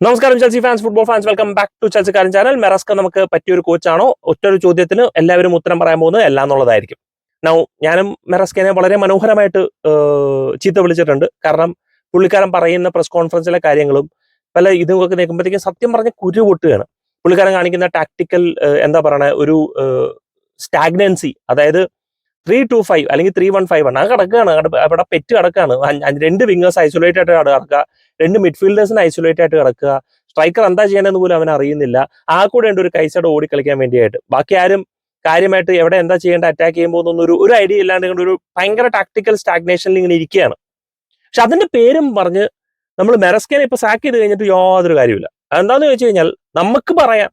നമസ്കാരം Chelsea fans football fans welcome back to ചെൽസിക്കാരൻ channel Maresca നമുക്ക് പറ്റിയ ഒരു കോച്ചാണോ ഒറ്റ ഒരു ചോദ്യത്തിന് എല്ലാവരും ഉത്തരം പറയാൻ പോകുന്നത് എല്ലാം എന്നുള്ളതായിരിക്കും നൗ ഞാനും മെറാസ്കനെ വളരെ മനോഹരമായിട്ട് ചീത്ത വിളിച്ചിട്ടുണ്ട്. കാരണം പുള്ളിക്കാരൻ പറയുന്ന പ്രസ് കോൺഫറൻസിലെ കാര്യങ്ങളും പല ഇതൊക്കെ നിൽക്കുമ്പോഴത്തേക്കും സത്യം പറഞ്ഞ കുരു പൊട്ടുകയാണ്. പുള്ളിക്കാരൻ കാണിക്കുന്ന ടാക്ടിക്കൽ എന്താ പറയണ ഒരു സ്റ്റാഗ്നൻസി അതായത് ത്രീ ടു ഫൈവ് അല്ലെങ്കിൽ ത്രീ വൺ ഫൈവ് ആണ്. അത് കിടക്കുകയാണ്. അവിടെ പെറ്റ് കിടക്കുകയാണ്. രണ്ട് വിങ്ങേഴ്സ് ഐസൊലേറ്റ് ആയിട്ട് കിടക്കുക. രണ്ട് മിഡ്ഫീൽഡേഴ്സിന് ഐസൊലേറ്റ് ആയിട്ട് കിടക്കുക. സ്ട്രൈക്കർ എന്താ ചെയ്യണമെന്ന് പോലും അവൻ അറിയുന്നില്ല. ആ കൂടെ ഉണ്ട് ഒരു കൈസൈഡ് ഓടി കളിക്കാൻ വേണ്ടിയായിട്ട്. ബാക്കി ആരും കാര്യമായിട്ട് എവിടെ എന്താ ചെയ്യേണ്ട അറ്റാക്ക് ചെയ്യുമ്പോൾ ഒന്നും ഒരു ഒരു ഐഡിയ ഇല്ലാണ്ട് ഒരു ഭയങ്കര ടാക്ടിക്കൽ സ്റ്റാഗ്നേഷനിൽ ഇങ്ങനെ ഇരിക്കുകയാണ്. പക്ഷെ അതിന്റെ പേരും പറഞ്ഞ് നമ്മൾ മെറസ്കേനെ ഇപ്പൊ സാക്ക് ചെയ്ത് കഴിഞ്ഞിട്ട് യാതൊരു കാര്യമില്ല എന്താന്ന് ചോദിച്ചു കഴിഞ്ഞാൽ നമുക്ക് പറയാം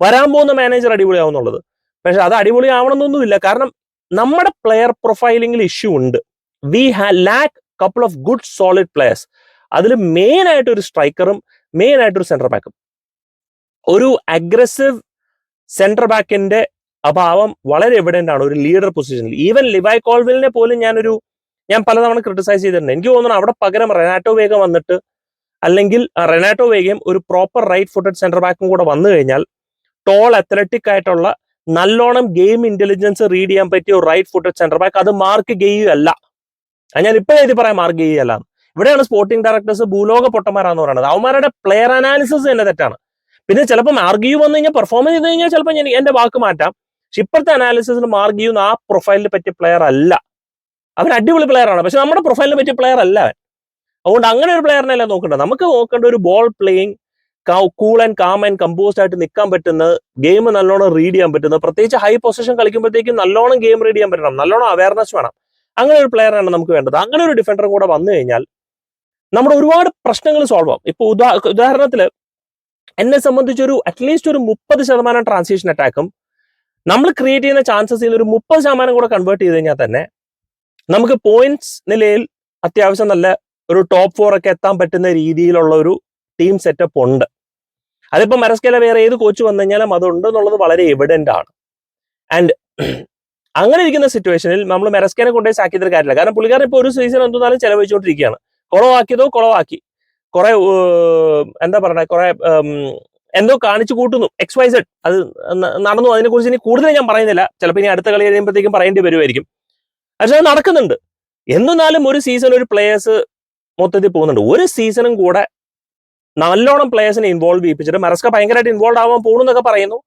വരാൻ പോകുന്ന മാനേജർ അടിപൊളിയാവുന്നുള്ളത്. പക്ഷെ അത് അടിപൊളിയാവണമെന്നൊന്നുമില്ല. കാരണം നമ്മുടെ പ്ലെയർ പ്രൊഫൈലിംഗിൽ ഇഷ്യൂ ഉണ്ട്. We have lack couple of good solid players അതിൽ മെയിൻ ആയിട്ട് ഒരു സ്ട്രൈക്കറും മെയിൻ ആയിട്ട് ഒരു സെന്റർ ബാക്കും ഒരു അഗ്രസീവ് സെന്റർ ബാക്കിന്റെ അഭാവം വളരെ എവിഡന്റ് ആണ് ഒരു ലീഡർ പൊസിഷനിൽ ഈവൻ ലിബായ് കോൾവിലിനെ പോലും ഞാനൊരു ഞാൻ പലതവണ ക്രിട്ടിസൈസ് ചെയ്തിട്ടുണ്ട്. എനിക്ക് തോന്നുന്നു അവിടെ പകരം റെനാറ്റോ വേഗ വന്നിട്ട് അല്ലെങ്കിൽ റെനാറ്റോ വേഗയും ഒരു പ്രോപ്പർ റൈറ്റ് ഫുട്ടഡ് സെന്റർ ബാക്കും കൂടെ വന്നു കഴിഞ്ഞാൽ ടോൾ അത്ലറ്റിക് ആയിട്ടുള്ള നല്ലോണം ഗെയിം ഇന്റലിജൻസ് റീഡ് ചെയ്യാൻ പറ്റിയ റൈറ്റ് ഫുട്ടഡ് സെന്റർ ബാക്ക് അത് മാർക്ക് ഗെയ്യല്ല ഞാൻ ഇപ്പോഴേ എഴുതി പറയാം മാർക്ക് ഗെയ്യല്ല ഇവിടെയാണ് സ്പോർട്ടിംഗ് ഡയറക്ടേഴ്സ് ഭൂലോക പൊട്ടന്മാരാന്ന് പറയുന്നത്. അവന്മാരുടെ പ്ലെയർ അനാലിസിസ് തന്നെ തെറ്റാണ്. പിന്നെ ചിലപ്പോൾ മാർഗിയു വന്നു കഴിഞ്ഞാൽ പെർഫോം ചെയ്ത് കഴിഞ്ഞാൽ ചിലപ്പോൾ ഞാൻ എന്റെ വാക്ക് മാറ്റാം. പക്ഷെ ഇപ്പോഴത്തെ അനാലിസിസിൽ മാർഗിയു ആ പ്രൊഫൈലിന് പറ്റിയ പ്ലെയർ അല്ല. അവൻ അടിപൊളി പ്ലെയർ ആണ്. പക്ഷെ നമ്മുടെ പ്രൊഫൈലിന് പറ്റിയ പ്ലെയർ അല്ല അവൻ. അതുകൊണ്ട് അങ്ങനെ ഒരു പ്ലെയറിനെ അല്ല നോക്കേണ്ടത്? നമുക്ക് നോക്കേണ്ട ഒരു ball playing cool and calm and composed ആയിട്ട് നിൽക്കാൻ പറ്റുന്ന ഗെയിം നല്ലോണം റീഡ് ചെയ്യാൻ പറ്റുന്ന പ്രത്യേകിച്ച് ഹൈ പൊസിഷൻ കളിക്കുമ്പോഴത്തേക്കും നല്ലോണം ഗെയിം റീഡ് ചെയ്യാൻ പറ്റണം നല്ലോണം അവയർനെസ് വേണം. അങ്ങനെ ഒരു പ്ലെയറാണ് നമുക്ക് വേണ്ടത്. അങ്ങനെ ഒരു ഡിഫൻഡർ കൂടെ വന്നു കഴിഞ്ഞാൽ നമ്മുടെ ഒരുപാട് പ്രശ്നങ്ങൾ സോൾവ് ആവും. ഇപ്പൊ ഉദാ ഉദാഹരണത്തിൽ എന്നെ സംബന്ധിച്ചൊരു അറ്റ്ലീസ്റ്റ് ഒരു മുപ്പത് ശതമാനം ട്രാൻസിഷൻ അറ്റാക്കും നമ്മൾ ക്രിയേറ്റ് ചെയ്യുന്ന ചാൻസസ് ഒരു മുപ്പത് ശതമാനം കൂടെ കൺവേർട്ട് ചെയ്ത് കഴിഞ്ഞാൽ തന്നെ നമുക്ക് പോയിന്റ്സ് നിലയിൽ അത്യാവശ്യം നല്ല ഒരു ടോപ്പ് ഫോർ ഒക്കെ എത്താൻ പറ്റുന്ന രീതിയിലുള്ള ഒരു ടീം സെറ്റപ്പ് ഉണ്ട്. അതിപ്പോ മരസ്കേല വേറെ ഏത് കോച്ച് വന്നു കഴിഞ്ഞാലും അതുണ്ട് എന്നുള്ളത് വളരെ എവിഡന്റ് ആണ്. ആൻഡ് അങ്ങനെ ഇരിക്കുന്ന സിറ്റുവേഷനിൽ നമ്മൾ മെറസ്കേനെ കൊണ്ടുപോയി സാക്കിയത് കാര്യമില്ല. കാരണം പുള്ളിക്കാരൻ ഇപ്പോൾ ഒരു സീസൺ എന്തെന്നാലും ചെലവഴിച്ചുകൊണ്ടിരിക്കുകയാണ്. കുളവാക്കിയതോ കുളവാക്കി. കുറെ എന്താ പറയുക കുറെ എന്തോ കാണിച്ചു കൂട്ടുന്നു. എക്സ് വൈ സെഡ് അത് നടന്നു. അതിനെക്കുറിച്ച് ഇനി കൂടുതൽ ഞാൻ പറയുന്നില്ല. ചിലപ്പോൾ ഇനി അടുത്ത കളി കഴിയുമ്പോഴത്തേക്കും പറയേണ്ടി വരുമായിരിക്കും പക്ഷെ അത് നടക്കുന്നുണ്ട്. എന്നാലും ഒരു സീസൺ ഒരു പ്ലേയേഴ്സ് മൊത്തത്തിൽ പോകുന്നുണ്ട്. ഒരു സീസണും കൂടെ നല്ലോണം പ്ലേയേഴ്സിനെ ഇൻവോൾവ് ചെയ്യിപ്പിച്ചിട്ട് മെറസ്ക ഭയങ്കരമായിട്ട് ഇൻവോൾവ് ആവാൻ പോകുന്നു എന്നൊക്കെ പറയുന്നു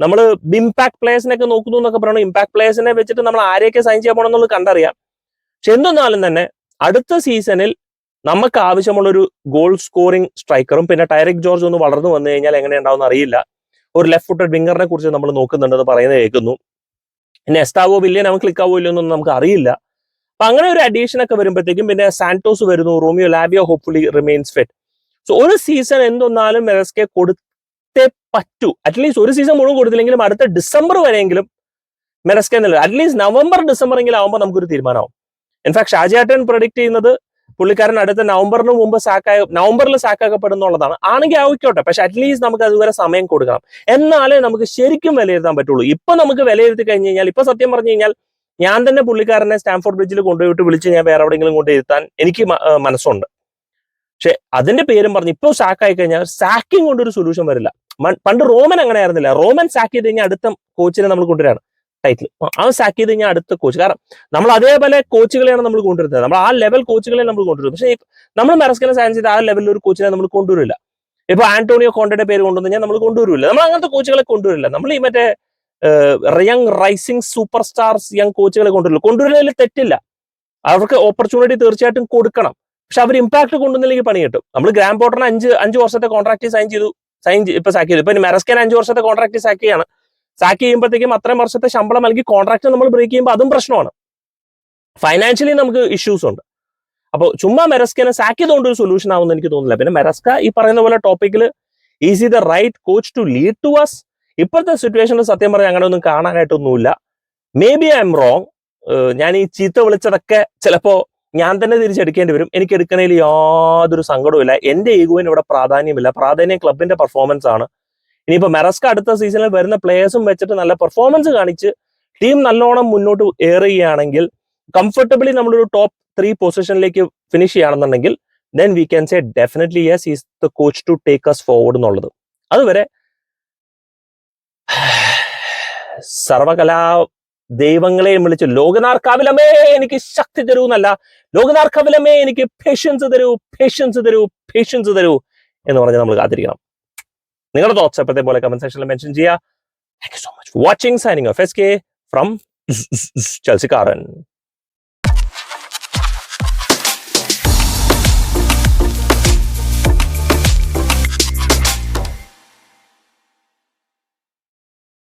നമ്മൾ ഇമ്പാക്ട് പ്ലേയേഴ്സിനൊക്കെ നോക്കുന്നു എന്നൊക്കെ പറയണം ഇമ്പാക്ട് പ്ലേയേഴ്സിനെ വെച്ചിട്ട് നമ്മൾ ആരെയൊക്കെ സൈൻ ചെയ്യാൻ പോകണം എന്നുള്ളത് കണ്ടറിയാം. പക്ഷെ എന്തൊന്നാലും തന്നെ അടുത്ത സീസണിൽ നമുക്ക് ആവശ്യമുള്ള ഒരു ഗോൾ സ്കോറിംഗ് സ്ട്രൈക്കറും പിന്നെ ടൈറിക് ജോർജ് ഒന്ന് വളർന്നു വന്നു കഴിഞ്ഞാൽ എങ്ങനെയുണ്ടാവും അറിയില്ല. ഒരു ലെഫ്റ്റ് ഫുട്ടഡ് വിങ്ങറിനെ കുറിച്ച് നമ്മൾ നോക്കുന്നുണ്ടെന്ന് പറയുന്നത് കേൾക്കുന്നു. പിന്നെ എസ്താവോ വില്യൻ അവൻ ക്ലിക്ക് ആവോ ഇല്ലയോ എന്നൊന്നും നമുക്ക് അറിയില്ല. അപ്പൊ അങ്ങനെ ഒരു അഡീഷൻ ഒക്കെ വരുമ്പോഴത്തേക്കും പിന്നെ സാന്റോസ് വരുന്നു Romeo Lavia hopefully remains fit so ഒരു സീസൺ എന്തൊന്നാലും മെറസ്കെ കൊടുത്തേ പറ്റൂ. അറ്റ്ലീസ്റ്റ് ഒരു സീസൺ മുഴുവൻ കൊടുത്തില്ലെങ്കിലും അടുത്ത ഡിസംബർ വരെയെങ്കിലും മെറസ്കെ എന്നുള്ളത് അറ്റ്ലീസ്റ്റ് നവംബർ ഡിസംബർ എങ്കിലും ആവുമ്പോൾ നമുക്കൊരു തീരുമാനമാവും. ഇൻഫാക്ട് ഷാജിയാട്ടൻ പ്രൊഡിക്ട് ചെയ്യുന്നത് പുള്ളിക്കാരൻ അടുത്ത നവംബറിന് മുമ്പ് സാക്കായ നവംബറിൽ സാക്കാക്കപ്പെടുന്നുള്ളതാണ് ആണെങ്കിൽ ആവിക്കോട്ടെ പക്ഷെ അറ്റ്ലീസ്റ്റ് നമുക്ക് അതുവരെ സമയം കൊടുക്കണം. എന്നാലേ നമുക്ക് ശരിക്കും വിലയിരുത്താൻ പറ്റുള്ളൂ. ഇപ്പൊ നമുക്ക് വിലയിരുത്തി കഴിഞ്ഞ് കഴിഞ്ഞാൽ ഇപ്പൊ സത്യം പറഞ്ഞു കഴിഞ്ഞാൽ ഞാൻ തന്നെ പുള്ളിക്കാരനെ സ്റ്റാൻഫോർഡ് ബ്രിഡ്ജിൽ കൊണ്ടുപോയിട്ട് വിളിച്ച് ഞാൻ വേറെ എവിടെയെങ്കിലും കൊണ്ടുപോയിരുത്താൻ എനിക്ക് മനസ്സുണ്ട്. പക്ഷെ അതിന്റെ പേരും പറഞ്ഞ് ഇപ്പോൾ ആയി കഴിഞ്ഞാൽ സാക്കിങ് കൊണ്ട് ഒരു സൊല്യൂഷൻ വരില്ല. പണ്ട് റോമൻ അങ്ങനെ ആയിരുന്നില്ല. റോമൻ സാക്ക് ചെയ്ത് കഴിഞ്ഞാൽ അടുത്ത കോച്ചിനെ നമ്മൾ കൊണ്ടുവരാണ് ടൈറ്റിൽ അവൻ സാക്ക് ചെയ്ത് കഴിഞ്ഞാൽ അടുത്ത കോച്ച് കാരണം നമ്മൾ അതേപോലെ കോച്ചുകളെയാണ് നമ്മൾ കൊണ്ടുവരുന്നത്. നമ്മൾ ആ ലെവൽ കോച്ചുകളെ നമ്മൾ കൊണ്ടുവരും പക്ഷേ നമ്മൾ മെറസ്കിനെ സയൻസ് ചെയ്ത് ആ ലെവലിൽ ഒരു കോച്ചിനെ നമ്മൾ കൊണ്ടുവരില്ല. ഇപ്പൊ ആന്റോണിയോ കോണ്ടയുടെ പേര് കൊണ്ടുവന്നു കഴിഞ്ഞാൽ നമ്മൾ കൊണ്ടുവരില്ല. നമ്മൾ അങ്ങനത്തെ കോച്ചുകളെ കൊണ്ടുവരില്ല. നമ്മൾ ഈ മറ്റേ young rising super stars young കോച്ചുകളെ കൊണ്ടുവരില്ല. കൊണ്ടുവരുന്നതിൽ തെറ്റില്ല. അവർക്ക് ഓപ്പർച്യൂണിറ്റി തീർച്ചയായിട്ടും കൊടുക്കണം. പക്ഷെ അവർ ഇമ്പാക്ട് കൊണ്ടുവന്നില്ലെങ്കിൽ പണി കിട്ടും. നമ്മൾ ഗ്രാൻഡ് പോട്ടറിന് അഞ്ച് അഞ്ച് വർഷത്തെ കോൺട്രാക്ട് സൈൻ ചെയ്തു സൈൻ ഇപ്പൊ സാക്ക് ചെയ്തു. ഇപ്പൊ മെറസ്കൻ അഞ്ച് വർഷത്തെ കോൺട്രാക്ട് സാക്ക് ചെയ്യാണ്. സാക്ക് ചെയ്യുമ്പോഴത്തേക്കും അത്രയും വർഷത്തെ ശമ്പളം നൽകി കോൺട്രാക്ട് നമ്മൾ ബ്രേക്ക് ചെയ്യുമ്പോൾ അതും പ്രശ്നമാണ്. ഫൈനാൻഷ്യലി നമുക്ക് ഇഷ്യൂസ് ഉണ്ട്. അപ്പോൾ ചുമ്മാ മെറസ്കനെ സാക്ക് ചെയ്തുകൊണ്ട് ഒരു സൊല്യൂഷൻ ആവുമെന്ന് എനിക്ക് തോന്നുന്നില്ല. പിന്നെ മെറസ്ക ഈ പറയുന്ന പോലെ ടോപ്പിക്കിൽ is the right coach to lead to us ഇപ്പോഴത്തെ സിറ്റുവേഷനിൽ സത്യം പറഞ്ഞാൽ അങ്ങനെ ഒന്നും കാണാനായിട്ടൊന്നുമില്ല. Maybe I M wrong ഞാൻ ഈ ചീത്ത വിളിച്ചതൊക്കെ ചിലപ്പോ ഞാൻ തന്നെ തിരിച്ചെടുക്കേണ്ടി വരും. എനിക്ക് എടുക്കണതിൽ യാതൊരു സങ്കടവുമില്ല എന്റെ ഈഗോയിന് ഇവിടെ പ്രാധാന്യമില്ല. പ്രാധാന്യം ക്ലബിന്റെ പെർഫോമൻസ് ആണ്. ഇനിയിപ്പോ മെറസ്ക അടുത്ത സീസണിൽ വരുന്ന പ്ലേയേഴ്സും വെച്ചിട്ട് നല്ല പെർഫോമൻസ് കാണിച്ച് ടീം നല്ലോണം മുന്നോട്ട് ഏറുകയാണെങ്കിൽ കംഫർട്ടബിളി നമ്മളൊരു ടോപ്പ് ത്രീ പൊസിഷനിലേക്ക് ഫിനിഷ് ചെയ്യുകയാണെന്നുണ്ടെങ്കിൽ then we can say definitely yes is the coach to take us forward എന്നുള്ളത്. അതുവരെ സർവകലാ ദൈവങ്ങളെയും വിളിച്ച്. ലോകനാർക്കാവിലമേ എനിക്ക് ശക്തി തരൂ എന്നല്ല. ലോകനാർക്കാവിലമേ എനിക്ക് പേഷ്യൻസ് തരൂ പേഷ്യൻസ് തരൂ പേഷ്യൻസ് തരൂ എന്ന് പറഞ്ഞ് നമ്മൾ കാത്തിരിക്കണം. നിങ്ങളുടെ തോട്ട്സ് എപ്പോഴത്തെ പോലെ കമന്റ് സെക്ഷനിൽ മെൻഷൻ ചെയ്യുക. Thank you so much watching signing off S K from ചൽസിക്കാരൻ